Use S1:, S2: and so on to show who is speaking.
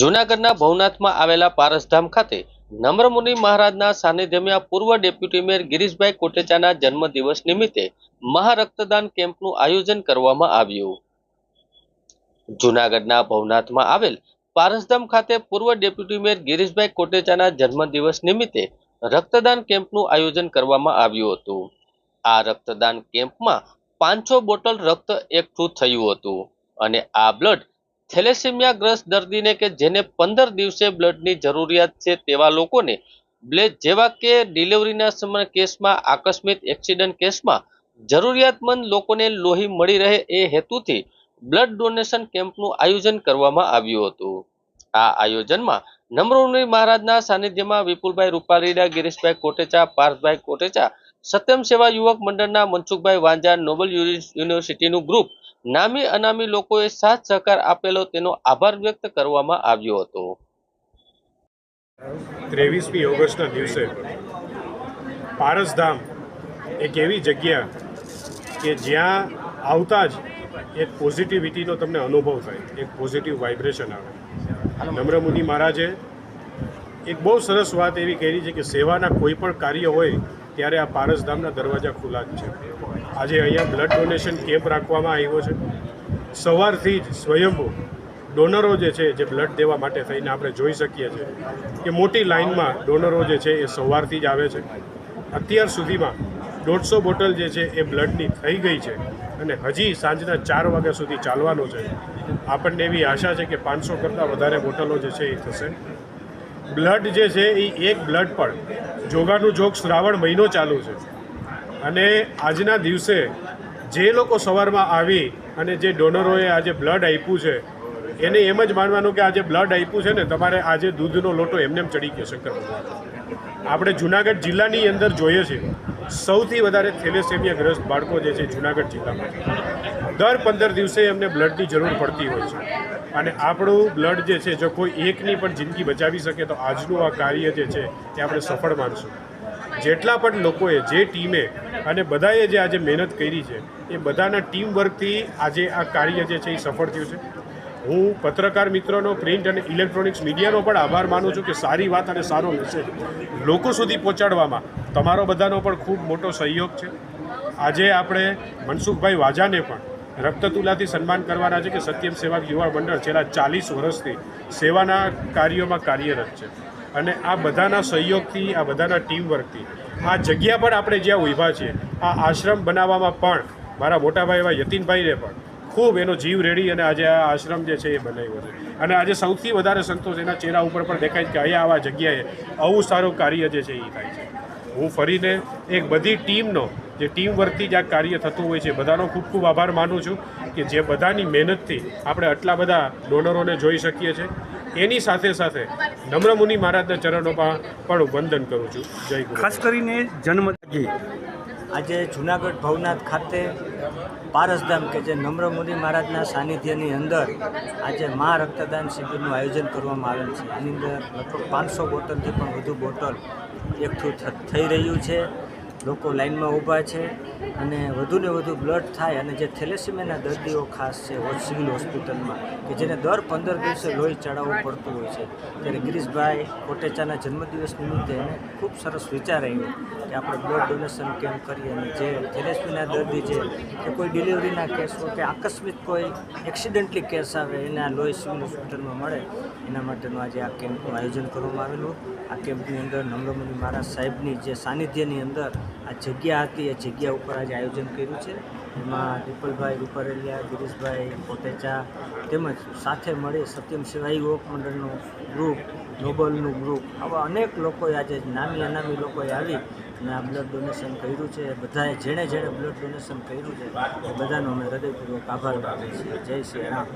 S1: જૂનાગઢના ભવનાથમાં આવેલા પારસધામ ખાતે નમ્રમુનિ મહારાજના સાનિધ્યમાં પૂર્વ ડેપ્યુટી મેયર ગિરીશભાઈ કોટેચાના જન્મદિવસ નિમિત્તે મહારક્તદાન કેમ્પનું આયોજન કરવામાં આવ્યું. જૂનાગઢના ભવનાથમાં આવેલ પારસધામ ખાતે પૂર્વ ડેપ્યુટી મેયર ગિરીશભાઈ કોટેચાના જન્મદિવસ નિમિત્તે રક્તદાન કેમ્પનું આયોજન કરવામાં આવ્યું હતું. આ રક્તદાન કેમ્પમાં પાંચસો બોટલ રક્ત એકઠું થયું હતું અને આ બ્લડ થેલેસેમિયા ગ્રસ્ત દર્દીને કે જેને પંદર દિવસે બ્લડની જરૂરિયાત છે તેવા લોકોને બ્લેડ જેવા કે ડિલિવરીના કેસમાં, આકસ્મિક એક્સિડન્ટ કેસમાં જરૂરિયાતમંદ લોકોને લોહી મળી રહે એ હેતુથી બ્લડ ડોનેશન કેમ્પનું આયોજન કરવામાં આવ્યું હતું. આ આયોજનમાં નમ્રમુનિ મહારાજના સાનિધ્યમાં વિપુલભાઈ રૂપારીડા, ગિરીશભાઈ કોટેચા, પાર્થભાઈ કોટેચા, સત્યમ સેવા યુવક મંડળના મનસુખભાઈ વાંજા નોબલ યુનિવર્સિટીનું ગ્રુપ નામી અનામી લોકોએ સાથ સહકાર આપેલો તેનો આભાર વ્યક્ત કરવામાં આવ્યો હતો.
S2: ત્રેવીસમી ઓગસ્ટના દિવસે પારસધામ એક એવી જગ્યા કે જ્યાં આવતા જ એક પોઝિટિવિટીનો તમને અનુભવ થાય, એક પોઝિટિવ વાઇબ્રેશન આવે. નમ્રમુનિ મહારાજે એક બહુ સરસ વાત એવી કરી છે કે સેવાના કોઈ પણ કાર્ય હોય ત્યારે આ પારસધામના દરવાજા ખુલ્લા જ છે. આજે અહીંયા બ્લડ ડોનેશન કેમ્પ રાખવામાં આવ્યો છે. સવારથી જ સ્વયંભૂ ડોનરો જે છે, જે બ્લડ દેવા માટે થઈને આપણે જોઈ શકીએ છીએ કે મોટી લાઇનમાં ડોનરો જે છે, એ સવારથી જ આવે છે. અત્યાર સુધીમાં દોઢસો બોટલ જે છે, એ બ્લડની થઈ ગઈ છે અને હજી સાંજના ચાર વાગ્યા સુધી ચાલવાનો છે. આપણને એવી આશા છે કે પાંચસો કરતાં વધારે બોટલો જે છે, એ થશે. બ્લડ જે છે, એ એક બ્લડ પણ જોગાનું જોગ શ્રાવણ મહિનો ચાલુ છે. અને આજના દિવસે જે લોકો સવારમાં આવી અને જે ડોનરોએ આજે બ્લડ આપ્યું છે, એને એમ જ માનવાનું કે આજે બ્લડ આપ્યું છે ને, તમારે આજે દૂધનો લોટો એમને ચડી ગયો, શંકર ભગવાન. આપણે જુનાગઢ જિલ્લાની અંદર જોઈએ છીએ સૌથી વધારે થેલેસેમિયા ગ્રસ્ત બાળકો જે છે જુનાગઢ જિલ્લામાં. દર પંદર દિવસે એમને બ્લડની જરૂર પડતી હોય છે. અને આપણું બ્લડ જે છે, જો કોઈ એકની પણ જિંદગી બચાવી શકે, તો આજનું આ કાર્ય જે છે, એ આપણે સફળ માનશું. જેટલા પણ લોકોએ જે ટીમે અને બધાએ જે આજે મહેનત કરી છે, એ બધાના ટીમ વર્કથી આજે આ કાર્ય જે છે એ સફળ થયું છે. હું પત્રકાર મિત્રોનો, પ્રિન્ટ અને ઇલેક્ટ્રોનિક્સ મીડિયાનો પણ આભાર માનું છું કે સારી વાત અને સારો મેસેજ લોકો સુધી પહોંચાડવામાં તમારો બધાનો પણ ખૂબ મોટો સહયોગ છે. આજે આપણે મનસુખભાઈ વાજાને પણ રક્તતુલાથી સન્માન કરવાના છે કે સત્યમ સેવા યુવા મંડળ છેલ્લા ચાલીસ વર્ષથી સેવાના કાર્યોમાં કાર્યરત છે. અને આ બધાના સહયોગથી, આ બધાના ટીમ વર્કથી આ જગ્યા પર આપણે જ્યાં ઊભા છીએ, આ આશ્રમ બનાવવામાં પણ મારા મોટાભાઈ એવા યતીનભાઈને પણ ખૂબ એનો જીવ રેડી અને આજે આ આશ્રમ જે છે એ બનાવ્યો છે. અને આજે સૌથી વધારે સંતોષ એના ચહેરા ઉપર પણ દેખાય છે કે અહીંયા આવા જગ્યાએ આવું સારું કાર્ય જે છે એ થાય છે. હું ફરીને એક બધી ટીમનો, જે ટીમ વર્કથી જ આ કાર્ય થતું હોય છે બધાનો ખૂબ ખૂબ આભાર માનું છું કે જે બધાની મહેનતથી આપણે આટલા બધા ડોનરોને જોઈ શકીએ છીએ. એની સાથે સાથે નમ્રમુનિ મહારાજના ચરણોમાં પણ વંદન કરું છું. જય ગુરુ
S3: ખાસ કરીને જન્મ
S4: આજે જુનાગઢ ભવનાથ ખાતે પારસધામ કે જે નમ્રમુનિ મહારાજના સાનિધ્યની અંદર આજે મહા રક્તદાન શિબિરનું આયોજન કરવામાં આવેલ છે. એની અંદર લગભગ પાંચસો બોટલથી પણ વધુ બોટલ એકઠું થઈ રહ્યું છે. લોકો લાઇનમાં ઊભા છે અને વધુને વધુ બ્લડ થાય અને જે થેલેસેમિયાના દર્દીઓ ખાસ છે સિવિલ હોસ્પિટલમાં, કે જેને દર પંદર દિવસે લોહી ચડાવવું પડતું હોય છે. ત્યારે ગિરીશભાઈ કોટેચાના જન્મદિવસ નિમિત્તે એને ખૂબ સરસ વિચાર આવ્યો કે આપણે બ્લડ ડોનેશન કેમ્પ કરીએ અને જે થેલેસેમિયાના દર્દી છે કે કોઈ ડિલિવરીના કેસ હોય કે આકસ્મિક કોઈ એક્સિડન્ટલી કેસ આવે, એને આ લોહી સિવિલ હોસ્પિટલમાં મળે, એના માટેનું આજે આ કેમ્પનું આયોજન કરવામાં આવેલું. આ કેમ્પની અંદર નમ્રમુનિ મહારાજ સાહેબની જે સાનિધ્યની અંદર આ જગ્યા હતી, એ જગ્યા ઉપર આજે આયોજન કર્યું છે. એમાં દીપલભાઈ રૂપરેલિયા, ગિરીશભાઈ કોટેચા તેમજ સાથે મળી સત્યમ શિવાય યુવક મંડળનું ગ્રુપ નોબલનું ગ્રુપ આવા અનેક લોકોએ આજે નામી અનામી લોકોએ આવી અને આ બ્લડ ડોનેશન કર્યું છે. બધાએ જેણે જેણે બ્લડ ડોનેશન કર્યું છે. એ બધાનો અમે હૃદયપૂર્વક આભાર માનીએ છીએ. જય શ્રી રામ.